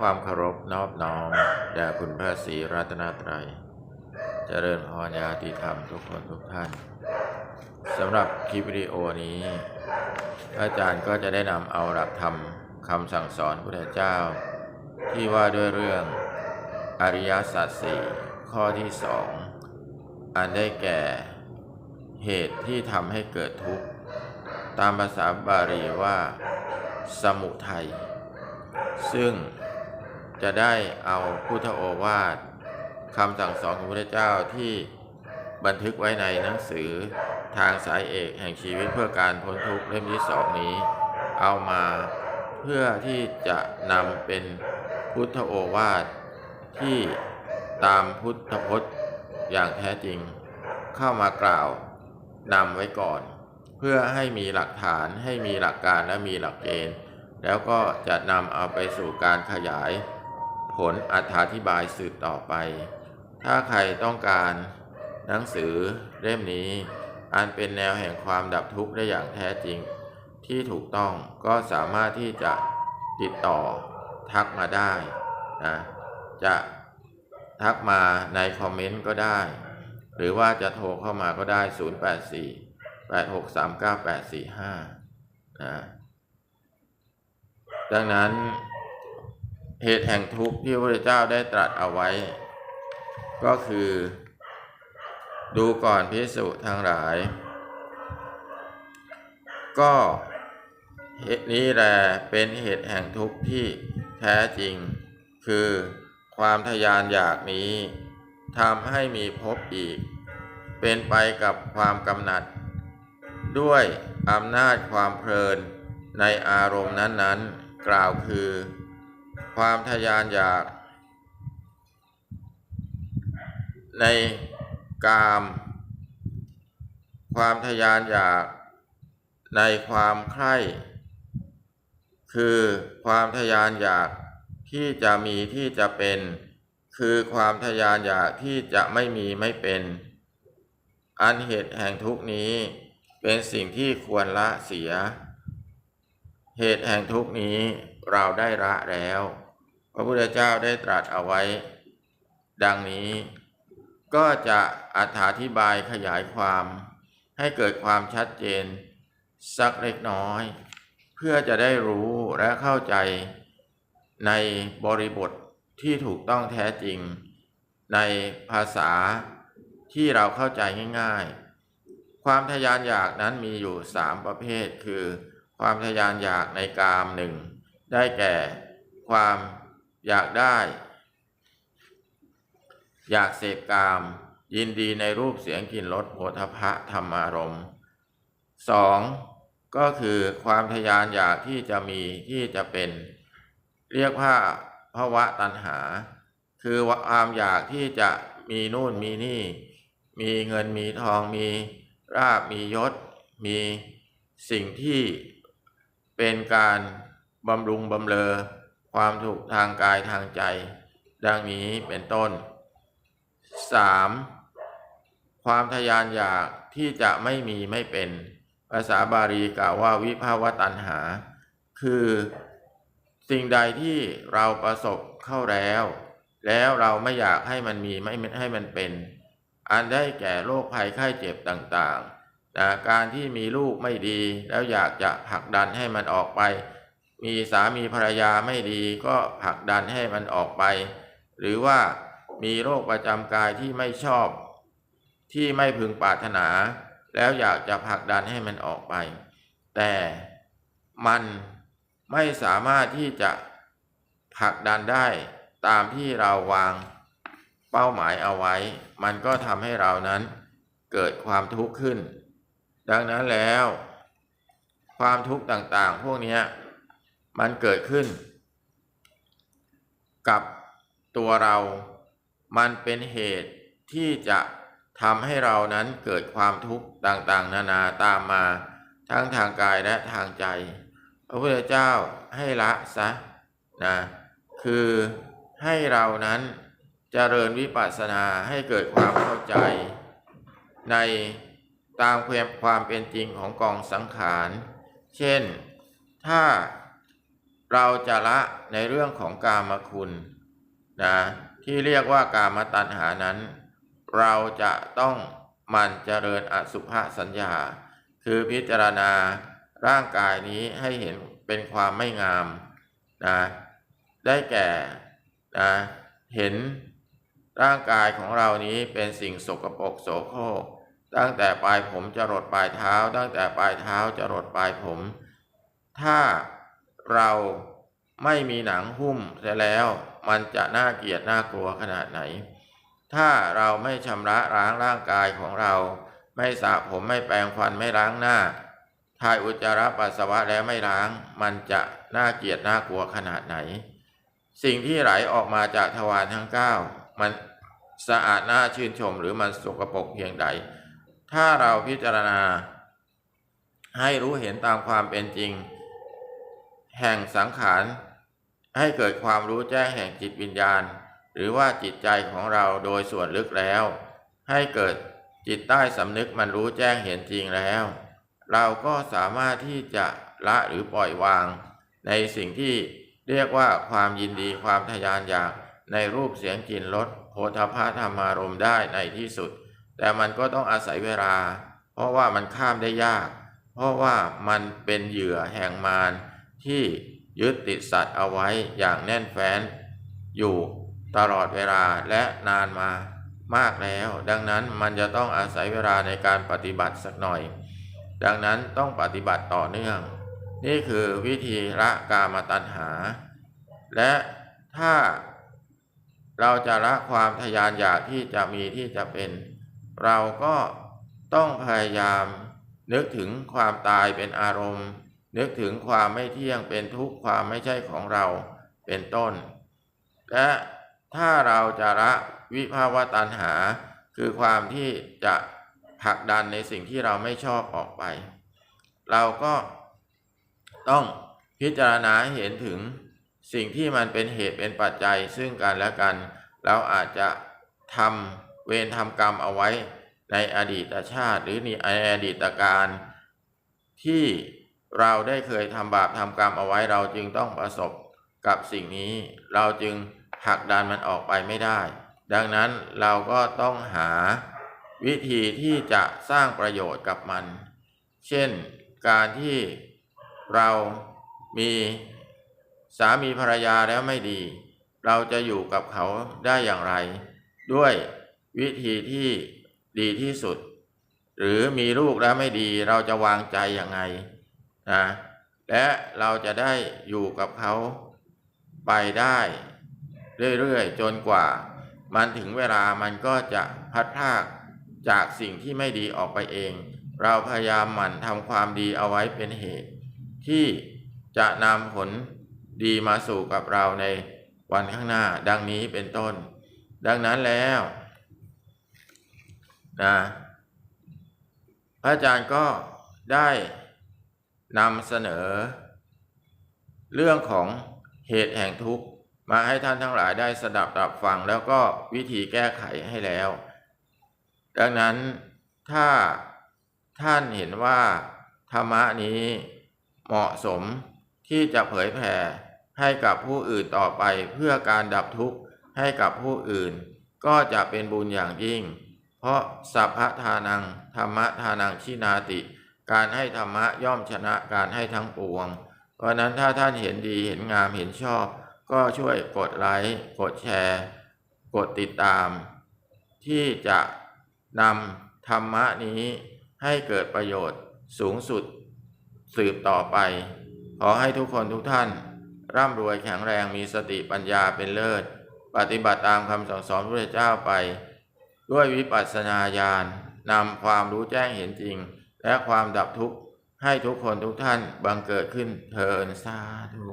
ความเคารพนอบน้อมแด่คุณพระศรีรัตนตรัย เจริญพรญาติธรรมทุกคนทุกท่านสำหรับคลิปวิดีโอนี้อาจารย์ก็จะได้นำเอาหลักธรรมคำสั่งสอนพระเจ้า ที่ว่าด้วยเรื่องอริยสัจสี่ข้อที่สองอันได้แก่เหตุที่ทำให้เกิดทุกข์ ตามภาษาบาลีว่า สมุทัยซึ่ง จะได้เอาพุทธโอวาทคำสั่งสอนของพระเจ้าที่บันทึกไว้ในหนังสือทางสายเอกแห่งชีวิตเพื่อการพ้นทุกข์เล่มที่สองนี้ เอามาเพื่อที่จะนำเป็นพุทธโอวาทที่ตามพุทธพจน์อย่างแท้จริง เข้ามากล่าวนำไว้ก่อน เพื่อให้มีหลักฐานให้มีหลักการและมีหลักเกณฑ์ แล้วก็จะนำเอาไปสู่การขยาย ผลอธิบายสืบต่อไป ถ้าใครต้องการหนังสือเล่มนี้ อันเป็นแนวแห่งความดับทุกข์ได้อย่างแท้จริง ที่ถูกต้องก็สามารถที่จะติดต่อทักมาได้นะจะทักมาในคอมเมนต์ก็ได้ หรือว่าจะโทรเข้ามาก็ได้ 084 8639845นะดังนั้น เหตุแห่งทุกข์ที่พระพุทธเจ้าได้ตรัสเอาไว้ ก็คือ ดูก่อนพิสุทั้งหลาย ก็เหตุนี้แหละเป็นเหตุแห่งทุกข์ที่แท้จริง คือความทยานอยากนี้ทำให้มีภพอีก เป็นไปกับความกำหนัด ด้วยอำนาจความเพลินในอารมณ์นั้นๆ กล่าวคือ ความทยานอยาก ในกาม ความทยานอยากในความใคร่ คือความทยานอยากที่จะมีที่จะเป็น คือความทยานอยากที่จะไม่มีไม่เป็น อันเหตุแห่งทุกนี้เป็นสิ่งที่ควรละเสีย เหตุแห่งทุกนี้เราได้ละแล้ว พระพุทธเจ้าได้ตรัสเอาไว้ ดังนี้ ก็จะอธิบายขยายความ ให้เกิดความชัดเจน สักเล็กน้อย เพื่อจะได้รู้และเข้าใจในบริบทที่ถูกต้องแท้จริง ในภาษาที่เราเข้าใจง่าย ๆ ความทยานอยากนั้นมีอยู่สามประเภทคือ ความทยานอยากในกามหนึ่งได้แก่ความอยากได้ อยากเสพกาม ยินดีในรูปเสียงกลิ่นรสโผฏฐพะธรรมารมณ์สองก็คือความทยานอยากที่จะมีที่จะเป็น เรียกว่าภาวะตัณหา คือความอยากที่จะมีนู่นมีนี่ มีเงินมีทองมีราบมียศ มีสิ่งที่ เป็นการบำรุงบำเรอความถูกทางกายทางใจ ดังนี้เป็นต้น 3. ความทยานอยากที่จะไม่มีไม่เป็น ภาษาบาลีกล่าวว่าวิภาวตัณหา คือสิ่งใดที่เราประสบเข้าแล้ว แล้วเราไม่อยากให้มันมีไม่ให้มันเป็น อันได้แก่โรคภัยไข้เจ็บต่างๆ แต่การที่มีลูกไม่ดี แล้วอยากจะผลักดันให้มันออกไป มีสามีภรรยาไม่ดีก็ผลักดันให้มันออกไป หรือว่ามีโรคประจำกายที่ไม่ชอบ ที่ไม่พึงปรารถนา แล้วอยากจะผลักดันให้มันออกไป แต่มันไม่สามารถที่จะผลักดันได้ตามที่เราวางเป้าหมายเอาไว้ มันก็ทำให้เรานั้นเกิดความทุกข์ขึ้น ดังนั้นแล้ว ความทุกข์ต่างๆ พวกนี้มันเกิดขึ้น กับตัวเรา มันเป็นเหตุที่จะทำให้เรานั้นเกิดความทุกข์ต่างๆ นานาตามมา ทั้งทางกายและทางใจ พระพุทธเจ้าให้ละซะนะคือให้เรานั้นเจริญวิปัสสนาให้เกิดความเข้าใจใน ตามความเป็นจริงของกองสังขาร เช่น ถ้าเราจะละในเรื่องของกามคุณนะที่เรียกว่ากามตัณหานั้น เราจะต้องมันเจริญอสุภสัญญา คือพิจารณาร่างกายนี้ให้เห็นเป็นความไม่งามนะได้แก่นะเห็นร่างกายของเรานี้เป็นสิ่งสกปรกโสโครก ตั้งแต่ปลายผมจะรดปลายเท้า ตั้งแต่ปลายเท้าจะรดปลายผม ถ้าเราไม่มีหนังหุ้มเสียแล้ว มันจะน่าเกลียดน่ากลัวขนาดไหน ถ้าเราไม่ชำระล้างร่างกายของเรา ไม่สระผมไม่แปรงฟันไม่ล้างหน้าถ่ายอุจจาระปัสสาวะแล้วไม่ล้าง มันจะน่าเกลียดน่ากลัวขนาดไหน สิ่งที่ไหลออกมาจากทวารทั้งเก้ามันสะอาดน่าชื่นชมหรือมันสกปรกเพียงใด ถ้าเราพิจารณา ให้รู้เห็นตามความเป็นจริง แห่งสังขาร ให้เกิดความรู้แจ้งแห่งจิตวิญญาณ หรือว่าจิตใจของเราโดยส่วนลึกแล้ว ให้เกิดจิตใต้สำนึกมันรู้แจ้งเห็นจริงแล้ว เราก็สามารถที่จะละหรือปล่อยวาง ในสิ่งที่เรียกว่าความยินดีความทะยานอยากในรูปเสียงกลิ่นรสโพธพาธรรมารมได้ในที่สุด แต่มันก็ต้องอาศัยเวลา เพราะว่ามันข้ามได้ยาก เพราะว่ามันเป็นเหยื่อแห่งมารที่ยึดติดสัตว์เอาไว้อย่างแน่นแฟ้น อยู่ตลอดเวลาและนานมามากแล้ว ดังนั้นมันจะต้องอาศัยเวลาในการปฏิบัติสักหน่อย ดังนั้นต้องปฏิบัติต่อเนื่อง นี่คือวิธีละกามตัณหา และถ้าเราจะละความทะยานอยากที่จะมีที่จะเป็น เราก็ต้องพยายาม นึกถึงความตายเป็นอารมณ์ นึกถึงความไม่เที่ยงเป็นทุกข์ความไม่ใช่ของเราเป็นต้น และถ้าเราจะละวิภาวะตัณหา คือความที่จะผลักดันในสิ่งที่เราไม่ชอบออกไป เราก็ต้องพิจารณาเห็นถึงสิ่งที่มันเป็นเหตุเป็นปัจจัยซึ่งกันและกัน เราอาจจะทำ เวรทำกรรมเอาไว้ในอดีตชาติ หรือในอดีตการที่เราได้เคยทำบาปทำกรรมเอาไว้เราจึงต้องประสบกับสิ่งนี้ เราจึงผลักดันมันออกไปไม่ได้ ดังนั้นเราก็ต้องหาวิธีที่จะสร้างประโยชน์กับมัน เช่นการที่เรามีสามีภรรยาแล้วไม่ดี เราจะอยู่กับเขาได้อย่างไร ด้วย วิธีที่ดีที่สุด หรือมีลูกแล้วไม่ดีเราจะวางใจย่างไงนะและเราจะได้อยู่กับเขาไปได้เรื่อยๆ จนกว่า มันถึงเวลามันก็จะพัดพากจากสิ่งที่ไม่ดีออกไปเอง เราพยายามหมั่นทำความดีเอาไว้เป็นเหตุ ที่จะนำผลดีมาสู่กับเราในวันข้างหน้าดังนี้เป็นต้น ดังนั้นแล้ว นะพระอาจารย์ก็ได้นำเสนอ เรื่องของเหตุแห่งทุกข์มาให้ท่านทั้งหลายได้สดับรับฟัง แล้วก็วิธีแก้ไขให้แล้ว ดังนั้นถ้าท่านเห็นว่าธรรมะนี้เหมาะสมที่จะเผยแผ่ให้กับผู้อื่นต่อไปเพื่อการดับทุกข์ให้กับผู้อื่น ก็จะเป็นบุญอย่างยิ่ง เพราะสัพพทานังธรรมทานังชินาติ การให้ธรรมะย่อมชนะการให้ทั้งปวง เพราะนั้นถ้าท่านเห็นดีเห็นงามเห็นชอบ ก็ช่วยกดไลค์กดแชร์ กดติดตาม ที่จะนำธรรมะนี้ให้เกิดประโยชน์สูงสุด สืบต่อไป ขอให้ทุกคนทุกท่าน ร่ำรวยแข็งแรงมีสติปัญญาเป็นเลิศ ปฏิบัติตามคำสั่งสอนพระเจ้าไป ด้วยวิปัสสนาญาณนำความรู้แจ้งเห็นจริง และความดับทุกข์ให้ทุกคนทุกท่านบังเกิดขึ้นเทินสาธุ